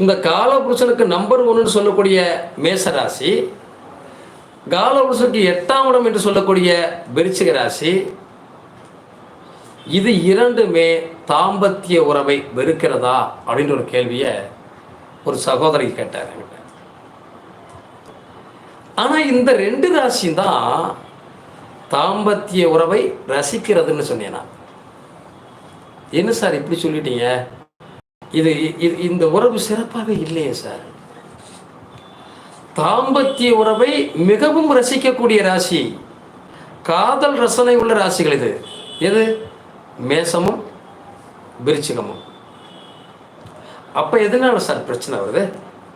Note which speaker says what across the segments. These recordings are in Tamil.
Speaker 1: இந்த காலபுருஷனுக்கு நம்பர் ஒன்னு சொல்லக்கூடிய மேசராசி காலபுருஷனுக்கு எட்டாம் இடம் என்று சொல்லக்கூடிய விருச்சிக ராசி இது இரண்டுமே தாம்பத்திய உறவை வெறுக்கிறதா அப்படின்ற ஒரு கேள்வியை ஒரு சகோதரி கேட்டார் ஆனால் இந்த ரெண்டு ராசியும் தான் தாம்பத்திய உறவை ரசிக்கிறதுன்னு சொன்னேன் நான். என்ன சார் இப்படி சொல்லிட்டீங்க இது இது இந்த உறவு சிறப்பாகவே இல்லையே சார். தாம்பத்திய உறவை மிகவும் ரசிக்கக்கூடிய ராசி காதல் ரசனை உள்ள ராசிகள் இது. எது? மேசமும் விருச்சிகமும். அப்போ எதனால சார் பிரச்சனை வருது?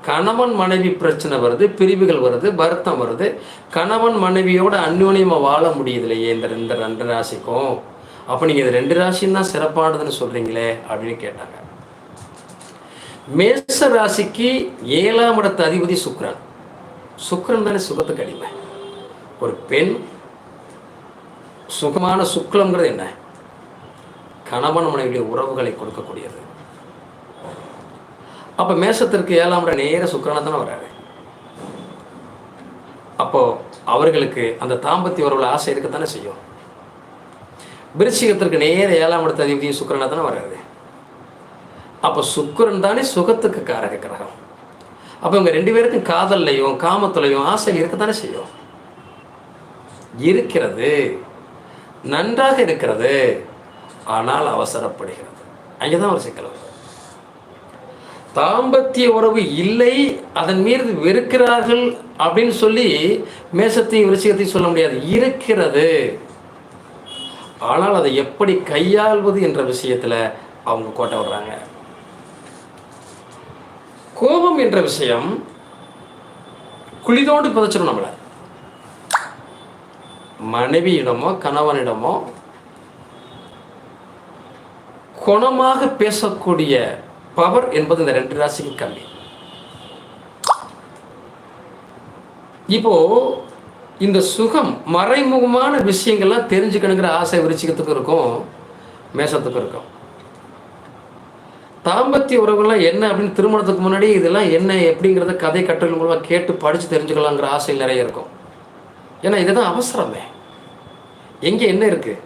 Speaker 1: கணவன் மனைவி பிரச்சனை வருது பிரிவுகள் வருது வருத்தம் வருது. கணவன் மனைவியோட அந்யோன்யமாக வாழ முடியுதுலையே இந்த ரெண்டு ரெண்டு ராசிக்கும். அப்போ நீங்கள் இது ரெண்டு ராசின்னு தான் சிறப்பானதுன்னு சொல்கிறீங்களே அப்படின்னு கேட்டாங்க. மேச ராசிக்கு ஏழாம் இடத்து அதிபதி சுக்ரன் சுக்ரன் தானே சுகத்துக்கு அடிமை. ஒரு பெண் சுகமான சுக்லம்ங்கிறது என்ன? கணவன் மனைவியுடைய உறவுகளை கொடுக்கக்கூடியது. அப்போ மேசத்திற்கு ஏழாம் இடம் நேர சுக்கிரனை தானே வராரு அப்போ அவர்களுக்கு அந்த தாம்பத்திய உறவுல ஆசை இருக்கத்தானே செய்யும். விருச்சிகத்திற்கு நேர ஏழாம் இடத்த அதிபதியும் சுக்கிரனை தானே வராரு அப்போ சுக்கரன் தானே சுகத்துக்கு காரக கிரகம் அப்போ இவங்க ரெண்டு பேருக்கும் காதல்லையும் காமத்துலையும் ஆசை இருக்கத்தானே செய்யும். இருக்கிறது நன்றாக இருக்கிறது ஆனால் அவசரப்படுகிறது. அங்கதான் ஒரு சிக்கல் தாம்பத்திய உறவு இல்லை அதன் மீது வெறுக்கிறார்கள் அப்படின்னு சொல்லி மேசத்தையும் விருச்சிகத்தையும் சொல்ல முடியாது. இருக்கிறது. ஆனால் அதை எப்படி கையாள்வது என்ற விஷயத்துல அவங்க கோட்டை விடுறாங்க. கோபம் என்ற விஷயம் குளிதோண்டு புதைச்சிடும் நம்மளை. மனைவியிடமோ கணவனிடமோ குணமாக பேசக்கூடிய பவர் என்பது இந்த ரெண்டு ராசிக்கு கம்மி. இப்போ இந்த சுகம் மறைமுகமான விஷயங்கள்லாம் தெரிஞ்சுக்கணுங்கிற ஆசை விருச்சிக்கத்துக்கும் இருக்கும் மேசத்துக்கும் இருக்கும். தாம்பத்திய உறவுகள்லாம் என்ன அப்படின்னு திருமணத்துக்கு முன்னாடி இதெல்லாம் என்ன எப்படிங்கிறத கதை கட்டுரை மூலமாக கேட்டு படித்து தெரிஞ்சுக்கலாங்கிற ஆசை நிறைய இருக்கும். ஏன்னா இதுதான் அவசரமே. எங்கே என்ன இருக்குது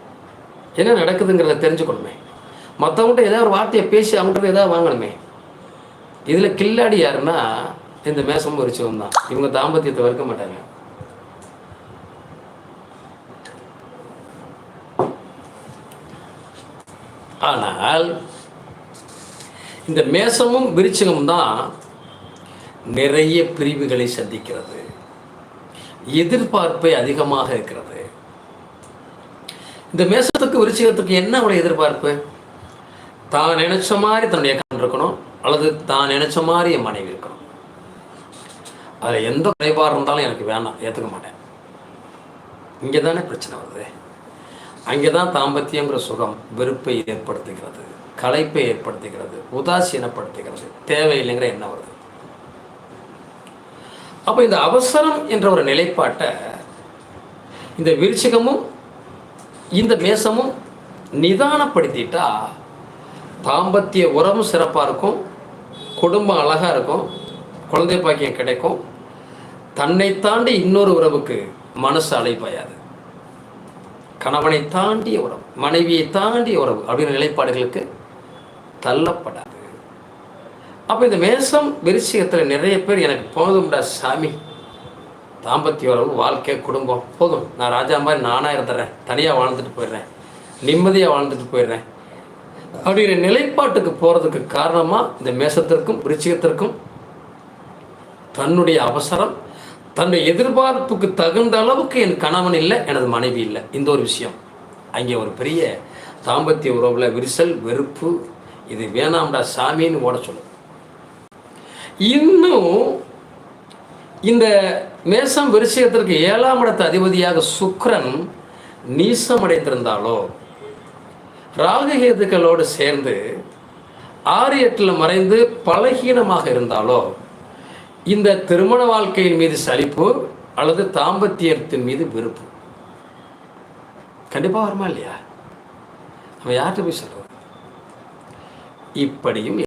Speaker 1: என்ன நடக்குதுங்கிறத தெரிஞ்சுக்கணுமே. மற்றவங்கள்ட்ட ஏதாவது ஒரு வார்த்தையை பேசி அவங்கள்ட்ட ஏதாவது வாங்கணுமே. இதில் கில்லாடி யாருன்னா இந்த மேசம் வரிச்சவன் தான். இவங்க தாம்பத்தியத்தை வறுக்க மாட்டாங்க. ஆனால் இந்த மேசமும் விருச்சிகமும் தான் நிறைய பிரிவுகளை சந்திக்கிறது. எதிர்பார்ப்பை அதிகமாக இருக்கிறது. இந்த மேசத்துக்கு விருச்சிகத்துக்கு என்ன ஒரு எதிர்பார்ப்பு? தான் நினைச்ச மாதிரி தன்னுடைய கண் இருக்கணும் அல்லது தான் நினைச்ச மாதிரி என் மனைவி இருக்கணும். அதில் எந்த குறைபாடு இருந்தாலும் எனக்கு வேணாம் ஏற்றுக்க மாட்டேன். இங்கே தானே பிரச்சனை வருது. அங்கே தான் தாம்பத்தியங்கிற சுகம் வெறுப்பை ஏற்படுத்துகிறது. களைப்பை ஏற்படுத்துகிறது உதாசீனப்படுத்துகிறது தேவையில்லைங்கிற எண்ணம் வருது. அப்போ இந்த அவசரம் என்ற ஒரு நிலைப்பாட்டை இந்த விருச்சிகமும் இந்த மேசமும் நிதானப்படுத்திட்டா தாம்பத்திய உறவும் சிறப்பாக இருக்கும் குடும்பம் அழகாக இருக்கும் குழந்தை பாக்கியம் கிடைக்கும் தன்னை தாண்டி இன்னொரு உறவுக்கு மனசு அலைப்பாயாது கணவனை தாண்டிய உறவு மனைவியை தாண்டிய உறவு அப்படிங்கிற நிலைப்பாடுகளுக்கு தள்ளப்படாது. அப்போ இந்த மேசம் விருச்சிகத்தில் நிறைய பேர் எனக்கு போதும்டா சாமி. தாம்பத்திய உறவு வாழ்க்கை குடும்பம் போதும். நான் ராஜா மாதிரி நானாக இருந்துடுறேன் தனியாக வாழ்ந்துட்டு போயிடுறேன். நிம்மதியாக வாழ்ந்துட்டு போயிடுறேன். அப்படிங்கிற நிலைப்பாட்டுக்கு போகிறதுக்கு காரணமாக இந்த மேசத்திற்கும் விருச்சிகத்திற்கும் தன்னுடைய அவசரம் தன்னுடைய எதிர்பார்ப்புக்கு தகுந்த அளவுக்கு என் கணவன் இல்லை எனது மனைவி இல்லை. இந்த ஒரு விஷயம். அங்கே ஒரு பெரிய தாம்பத்திய உறவில் விரிசல் வெறுப்பு இது வேணாம்டா சாமின்னு ஓட சொல்லும் இன்னும் இந்த மேசம் விருஷயத்திற்கு ஏழாம் இடத்து அதிபதியாக சுக்ரன் நீசம் அடைந்திருந்தாலோ ராகுகேதுக்களோடு சேர்ந்து ஆறு எட்டில் மறைந்து பலகீனமாக இருந்தாலோ இந்த திருமண வாழ்க்கையின் மீது சலிப்பு அல்லது தாம்பத்தியத்தின் மீது வெறுப்பு. கண்டிப்பாக வருமா இல்லையா? அவன் யார்கிட்ட போய் சொல்லுவோம் இப்படியும்